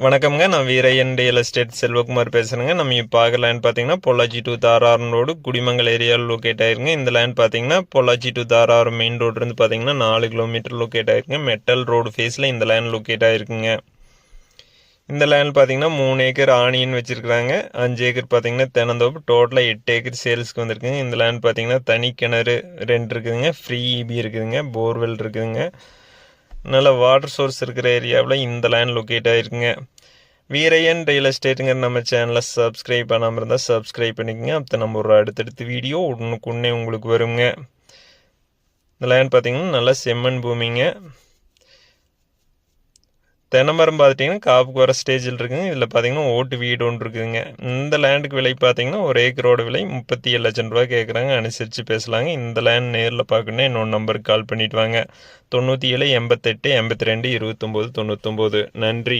வணக்கம்ங்க. நான் Veeraiyan real estate Selvakumar பேசுகிறேங்க நம்ம இப்போ பார்க்குற லேண்ட் பார்த்தீங்கன்னா பொள்ளாச்சி டு தாராரம் ரோடு குடிமங்கல் ஏரியாவில் லொக்கேட் ஆயிருங்க. இந்த லேண்ட் பார்த்தீங்கன்னா பொள்ளாச்சி டு தாராரம் மெயின் ரோடுலேருந்து பார்த்தீங்கன்னா நாலு கிலோமீட்டர் லொக்கேட் ஆயிருங்க. மெட்டல் ரோடு ஃபேஸில் இந்த லேண்ட் லொக்கேட் ஆயிருக்குங்க. இந்த லேண்ட் பார்த்தீங்கன்னா மூணு ஏக்கர் ஆனியன் வச்சுருக்குறாங்க. அஞ்சு ஏக்கர் பார்த்தீங்கன்னா தென்னந்தோப்பு டோட்டலாக எட்டு ஏக்கர் சேல்ஸ்க்கு வந்திருக்குங்க. இந்த லேண்ட் பார்த்தீங்கன்னா தனி கிணறு ரெண்டு இருக்குதுங்க. ஃப்ரீ இபி இருக்குதுங்க. போர்வெல் இருக்குதுங்க. நல்ல வாட்டர் சோர்ஸ் இருக்கிற ஏரியாவில் இந்த லேண்ட் லொக்கேட் ஆகிருக்குங்க வீரையன் ரியல் எஸ்டேட்டுங்கிற நம்ம சேனலை சப்ஸ்கிரைப் பண்ணாமல் இருந்தால் சப்ஸ்கிரைப் பண்ணிக்கோங்க. அப்போ நம்ம ஒரு அடுத்தடுத்த வீடியோ உடனுக்குன்னே உங்களுக்கு வருங்க. இந்த லேண்ட் பார்த்தீங்கன்னா நல்லா செம்மண் பூமிங்க. தென்னமரம் பார்த்துட்டிங்கன்னா காப்புக்கு வர ஸ்டேஜில் இருக்குங்க. இதில் பார்த்தீங்கன்னா ஓட்டு வீடு ஒன்று இருக்குதுங்க. இந்த லேண்டுக்கு விலை பார்த்தீங்கன்னா ஒரு ஏக்கரோட விலை முப்பத்தி ஏழு லட்சம் ரூபா கேட்குறாங்க அனுசரித்து பேசலாங்க. இந்த லேண்ட் நேரில் பார்க்கணுன்னா இன்னொரு நம்பருக்கு கால் பண்ணிவிட்டு வாங்க. தொண்ணூற்றி ஏழு எண்பத்தெட்டு எண்பத்தி ரெண்டு இருபத்தொம்போது தொண்ணூத்தொம்போது. நன்றி.